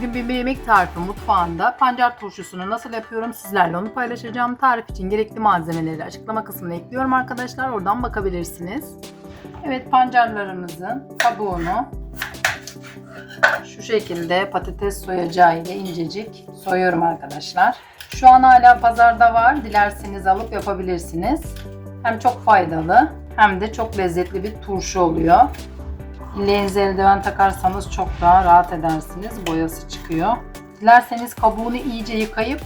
Bugün bir yemek tarifi mutfağında pancar turşusunu nasıl yapıyorum sizlerle onu paylaşacağım. Tarif için gerekli malzemeleri açıklama kısmına ekliyorum arkadaşlar. Oradan bakabilirsiniz. Evet pancarlarımızın kabuğunu şu şekilde patates soyacağı ile incecik soyuyorum arkadaşlar. Şu an hala pazarda var. Dilerseniz alıp yapabilirsiniz. Hem çok faydalı hem de çok lezzetli bir turşu oluyor. İlleğinize eldiven takarsanız çok daha rahat edersiniz. Boyası çıkıyor. Dilerseniz kabuğunu iyice yıkayıp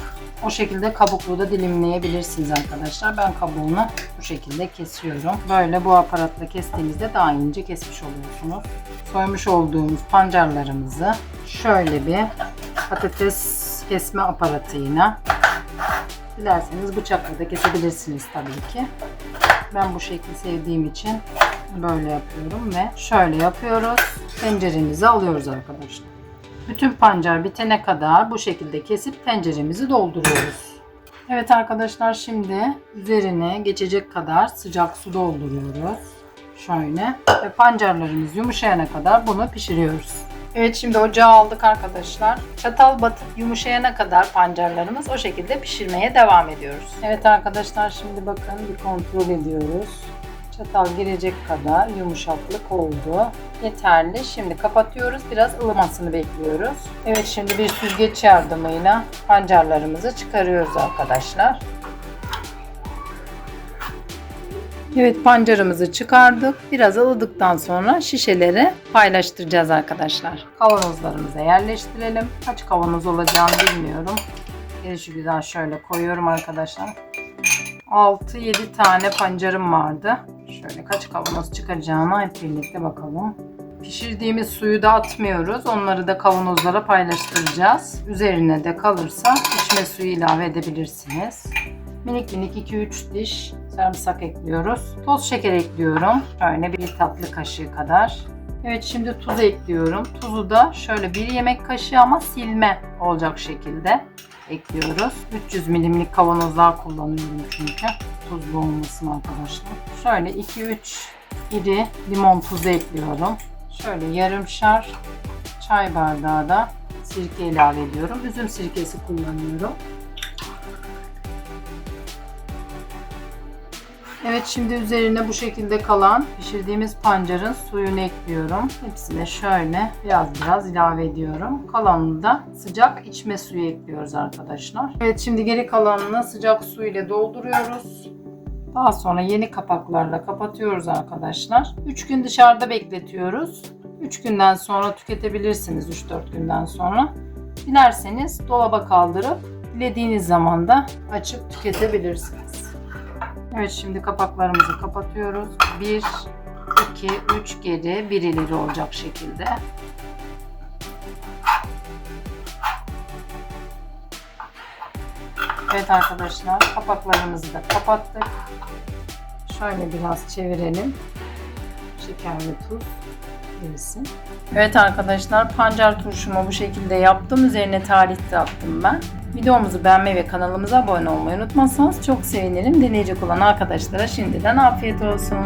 o şekilde kabuklu da dilimleyebilirsiniz arkadaşlar. Ben kabuğunu bu şekilde kesiyorum. Böyle bu aparatla kestiğimizde daha ince kesmiş oluyorsunuz. Soymuş olduğumuz pancarlarımızı şöyle bir patates kesme aparatıyla dilerseniz bıçakla da kesebilirsiniz tabii ki. Ben bu şekli sevdiğim için böyle yapıyorum ve şöyle yapıyoruz. Tenceremizi alıyoruz arkadaşlar. Bütün pancar bitene kadar bu şekilde kesip tenceremizi dolduruyoruz. Evet arkadaşlar şimdi üzerine geçecek kadar sıcak su dolduruyoruz. Şöyle ve pancarlarımız yumuşayana kadar bunu pişiriyoruz. Evet şimdi ocağa aldık arkadaşlar. Çatal batıp yumuşayana kadar pancarlarımız o şekilde pişirmeye devam ediyoruz. Evet arkadaşlar şimdi bakın bir kontrol ediyoruz. Çatal girecek kadar yumuşaklık oldu. Yeterli. Şimdi kapatıyoruz. Biraz ılımasını bekliyoruz. Evet şimdi bir süzgeç yardımıyla pancarlarımızı çıkarıyoruz arkadaşlar. Evet pancarımızı çıkardık. Biraz ılıdıktan sonra şişeleri paylaştıracağız arkadaşlar. Kavanozlarımıza yerleştirelim. Kaç kavanoz olacağını bilmiyorum. Gelişi güzel şöyle koyuyorum arkadaşlar. 6-7 tane pancarım vardı. Şöyle kaç kavanoz çıkaracağına hep birlikte bakalım. Pişirdiğimiz suyu da atmıyoruz. Onları da kavanozlara paylaştıracağız. Üzerine de kalırsa içme suyu ilave edebilirsiniz. Minik minik 2-3 diş sarımsak ekliyoruz. Toz şeker ekliyorum. Şöyle bir tatlı kaşığı kadar. Evet şimdi tuz ekliyorum. Tuzu da şöyle bir yemek kaşığı ama silme olacak şekilde ekliyoruz. 300 milimlik kavanozlar kullanıyorum çünkü. Tuzlu olmasın arkadaşlar. Şöyle 2-3 iri limon tuzu ekliyorum. Şöyle yarımşar çay bardağı da sirke ilave ediyorum. Üzüm sirkesi kullanıyorum. Evet şimdi üzerine bu şekilde kalan pişirdiğimiz pancarın suyunu ekliyorum. Hepsine şöyle biraz biraz ilave ediyorum. Kalanını da sıcak içme suyu ekliyoruz arkadaşlar. Evet şimdi geri kalanını sıcak su ile dolduruyoruz. Daha sonra yeni kapaklarla kapatıyoruz arkadaşlar. 3 gün dışarıda bekletiyoruz. 3 günden sonra tüketebilirsiniz 3-4 günden sonra. Dilerseniz dolaba kaldırıp dilediğiniz zaman da açıp tüketebilirsiniz. Evet şimdi kapaklarımızı kapatıyoruz. 1, 2, 3 geri, 1 ileri olacak şekilde. Evet arkadaşlar kapaklarımızı da kapattık. Şöyle biraz çevirelim. Şeker ve tuz girsin. Evet arkadaşlar pancar turşumu bu şekilde yaptım. Üzerine tarih de attım ben. Videomuzu beğenmeyi ve kanalımıza abone olmayı unutmazsanız çok sevinirim. Deneyecek olan arkadaşlara şimdiden afiyet olsun.